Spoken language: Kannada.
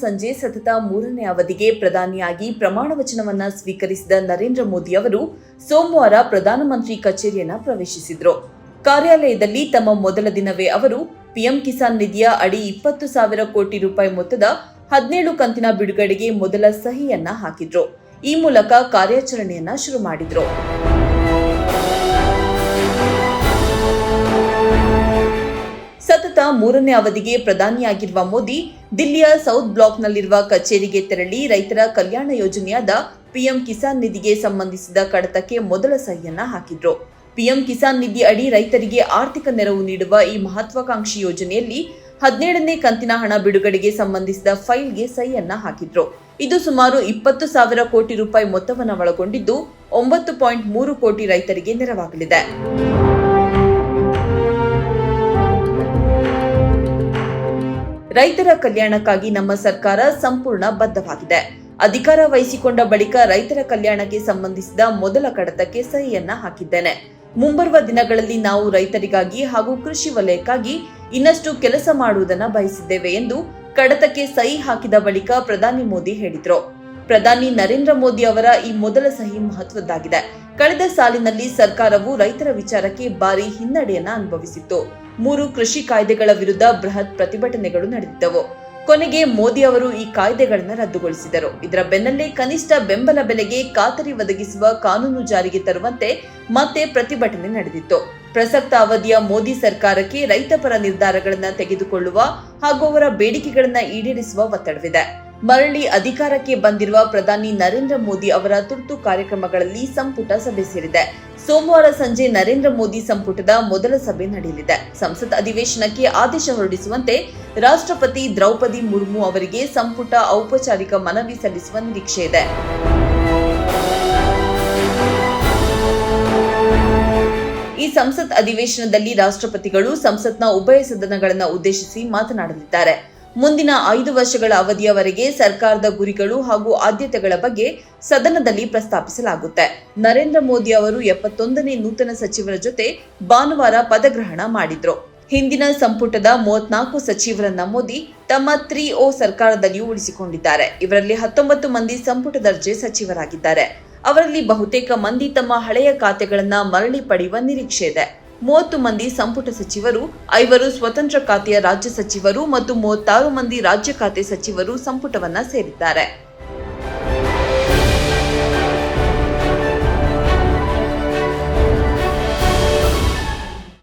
ಸಂಜೆ ಸತತ ಮೂರನೇ ಅವಧಿಗೆ ಪ್ರಧಾನಿಯಾಗಿ ಪ್ರಮಾಣ ವಚನವನ್ನ ಸ್ವೀಕರಿಸಿದ ನರೇಂದ್ರ ಮೋದಿ ಅವರು ಸೋಮವಾರ ಪ್ರಧಾನಮಂತ್ರಿ ಕಚೇರಿಯನ್ನ ಪ್ರವೇಶಿಸಿದ್ರು. ಕಾರ್ಯಾಲಯದಲ್ಲಿ ತಮ್ಮ ಮೊದಲ ದಿನವೇ ಅವರು ಪಿಎಂ ಕಿಸಾನ್ ನಿಧಿಯ ಅಡಿ ಇಪ್ಪತ್ತು ಸಾವಿರ ಕೋಟಿ ರೂಪಾಯಿ ಮೊತ್ತದ ಹದಿನೇಳು ಕಂತಿನ ಬಿಡುಗಡೆಗೆ ಮೊದಲ ಸಹಿಯನ್ನ ಹಾಕಿದ್ರು. ಈ ಮೂಲಕ ಕಾರ್ಯಾಚರಣೆಯನ್ನ ಶುರು ಮಾಡಿದ್ರು. ಮೂರನೇ ಅವಧಿಗೆ ಪ್ರಧಾನಿಯಾಗಿರುವ ಮೋದಿ, ದಿಲ್ಲಿಯ ಸೌತ್ ಬ್ಲಾಕ್ನಲ್ಲಿರುವ ಕಚೇರಿಗೆ ತೆರಳಿ ರೈತರ ಕಲ್ಯಾಣ ಯೋಜನೆಯಾದ ಪಿಎಂ ಕಿಸಾನ್ ನಿಧಿಗೆ ಸಂಬಂಧಿಸಿದ ಕಡತಕ್ಕೆ ಮೊದಲ ಸಹಿಯನ್ನ ಹಾಕಿದ್ರು. ಪಿಎಂ ಕಿಸಾನ್ ನಿಧಿ ಅಡಿ ರೈತರಿಗೆ ಆರ್ಥಿಕ ನೆರವು ನೀಡುವ ಈ ಮಹತ್ವಾಕಾಂಕ್ಷಿ ಯೋಜನೆಯಲ್ಲಿ ಹದಿನೇಳನೇ ಕಂತಿನ ಹಣ ಬಿಡುಗಡೆಗೆ ಸಂಬಂಧಿಸಿದ ಫೈಲ್ಗೆ ಸಹಿಯನ್ನ ಹಾಕಿದ್ರು. ಇದು ಸುಮಾರು ಇಪ್ಪತ್ತು ಸಾವಿರ ಕೋಟಿ ರೂಪಾಯಿ ಮೊತ್ತವನ್ನು ಒಳಗೊಂಡಿದ್ದು, ಒಂಬತ್ತು ಪಾಯಿಂಟ್ ಮೂರು ಕೋಟಿ ರೈತರಿಗೆ ನೆರವಾಗಲಿದೆ. ರೈತರ ಕಲ್ಯಾಣಕ್ಕಾಗಿ ನಮ್ಮ ಸರ್ಕಾರ ಸಂಪೂರ್ಣ ಬದ್ಧವಾಗಿದೆ. ಅಧಿಕಾರ ವಹಿಸಿಕೊಂಡ ಬಳಿಕ ರೈತರ ಕಲ್ಯಾಣಕ್ಕೆ ಸಂಬಂಧಿಸಿದ ಮೊದಲ ಕಡತಕ್ಕೆ ಸಹಿಯನ್ನ ಹಾಕಿದ್ದೇನೆ. ಮುಂಬರುವ ದಿನಗಳಲ್ಲಿ ನಾವು ರೈತರಿಗಾಗಿ ಹಾಗೂ ಕೃಷಿ ವಲಯಕ್ಕಾಗಿ ಇನ್ನಷ್ಟು ಕೆಲಸ ಮಾಡುವುದನ್ನ ಬಯಸಿದ್ದೇವೆ ಎಂದು ಕಡತಕ್ಕೆ ಸಹಿ ಹಾಕಿದ ಬಳಿಕ ಪ್ರಧಾನಿ ಮೋದಿ ಹೇಳಿದ್ರು. ಪ್ರಧಾನಿ ನರೇಂದ್ರ ಮೋದಿ ಅವರ ಈ ಮೊದಲ ಸಹಿ ಮಹತ್ವದ್ದಾಗಿದೆ. ಕಳೆದ ಸಾಲಿನಲ್ಲಿ ಸರ್ಕಾರವು ರೈತರ ವಿಚಾರಕ್ಕೆ ಭಾರಿ ಹಿನ್ನಡೆಯನ್ನ ಅನುಭವಿಸಿತ್ತು. ಮೂರು ಕೃಷಿ ಕಾಯ್ದೆಗಳ ವಿರುದ್ಧ ಬೃಹತ್ ಪ್ರತಿಭಟನೆಗಳು ನಡೆದಿದ್ದವು. ಕೊನೆಗೆ ಮೋದಿ ಅವರು ಈ ಕಾಯ್ದೆಗಳನ್ನು ರದ್ದುಗೊಳಿಸಿದರು. ಇದರ ಬೆನ್ನಲ್ಲೇ ಕನಿಷ್ಠ ಬೆಂಬಲ ಬೆಲೆಗೆ ಖಾತರಿ ಒದಗಿಸುವ ಕಾನೂನು ಜಾರಿಗೆ ತರುವಂತೆ ಮತ್ತೆ ಪ್ರತಿಭಟನೆ ನಡೆದಿತ್ತು. ಪ್ರಸಕ್ತ ಅವಧಿಯ ಮೋದಿ ಸರ್ಕಾರಕ್ಕೆ ರೈತಪರ ನಿರ್ಧಾರಗಳನ್ನು ತೆಗೆದುಕೊಳ್ಳುವ ಹಾಗೂ ಅವರ ಬೇಡಿಕೆಗಳನ್ನು ಈಡೇರಿಸುವ ಒತ್ತಡವಿದೆ. ಮರಳಿ ಅಧಿಕಾರಕ್ಕೆ ಬಂದಿರುವ ಪ್ರಧಾನಿ ನರೇಂದ್ರ ಮೋದಿ ಅವರ ತುರ್ತು ಕಾರ್ಯಕ್ರಮಗಳಲ್ಲಿ ಸಂಪುಟ ಸಭೆ ಸೇರಿದೆ. ಸೋಮವಾರ ಸಂಜೆ ನರೇಂದ್ರ ಮೋದಿ ಸಂಪುಟದ ಮೊದಲ ಸಭೆ ನಡೆಯಲಿದೆ. ಸಂಸತ್ ಅಧಿವೇಶನಕ್ಕೆ ಆದೇಶ ಹೊರಡಿಸುವಂತೆ ರಾಷ್ಟ್ರಪತಿ ದ್ರೌಪದಿ ಮುರ್ಮು ಅವರಿಗೆ ಸಂಪುಟ ಔಪಚಾರಿಕ ಮನವಿ ಸಲ್ಲಿಸುವ ನಿರೀಕ್ಷೆ ಇದೆ. ಈ ಸಂಸತ್ ಅಧಿವೇಶನದಲ್ಲಿ ರಾಷ್ಟ್ರಪತಿಗಳು ಸಂಸತ್ನ ಉಭಯ ಸದನಗಳನ್ನು ಉದ್ದೇಶಿಸಿ ಮಾತನಾಡಲಿದ್ದಾರೆ. ಮುಂದಿನ ಐದು ವರ್ಷಗಳ ಅವಧಿಯವರೆಗೆ ಸರ್ಕಾರದ ಗುರಿಗಳು ಹಾಗೂ ಆದ್ಯತೆಗಳ ಬಗ್ಗೆ ಸದನದಲ್ಲಿ ಪ್ರಸ್ತಾಪಿಸಲಾಗುತ್ತೆ. ನರೇಂದ್ರ ಮೋದಿ ಅವರು ಎಪ್ಪತ್ತೊಂದನೇ ನೂತನ ಸಚಿವರ ಜೊತೆ ಭಾನುವಾರ ಪದಗ್ರಹಣ ಮಾಡಿದ್ರು. ಹಿಂದಿನ ಸಂಪುಟದ ಮೂವತ್ನಾಲ್ಕು ಸಚಿವರನ್ನ ಮೋದಿ ತಮ್ಮ ತ್ರೀ ಓ ಸರ್ಕಾರದಲ್ಲಿಯೂ ಉಳಿಸಿಕೊಂಡಿದ್ದಾರೆ. ಇವರಲ್ಲಿ ಹತ್ತೊಂಬತ್ತು ಮಂದಿ ಸಂಪುಟ ದರ್ಜೆ ಸಚಿವರಾಗಿದ್ದಾರೆ. ಅವರಲ್ಲಿ ಬಹುತೇಕ ಮಂದಿ ತಮ್ಮ ಹಳೆಯ ಖಾತೆಗಳನ್ನ ಮರಳಿ ಪಡೆಯುವ ನಿರೀಕ್ಷೆ ಇದೆ. ಮೂವತ್ತು ಮಂದಿ ಸಂಪುಟ ಸಚಿವರು, ಐವರು ಸ್ವತಂತ್ರ ಖಾತೆಯ ರಾಜ್ಯ ಸಚಿವರು ಮತ್ತು ಮೂವತ್ತಾರು ಮಂದಿ ರಾಜ್ಯ ಖಾತೆ ಸಚಿವರು ಸಂಪುಟವನ್ನ ಸೇರಿದ್ದಾರೆ.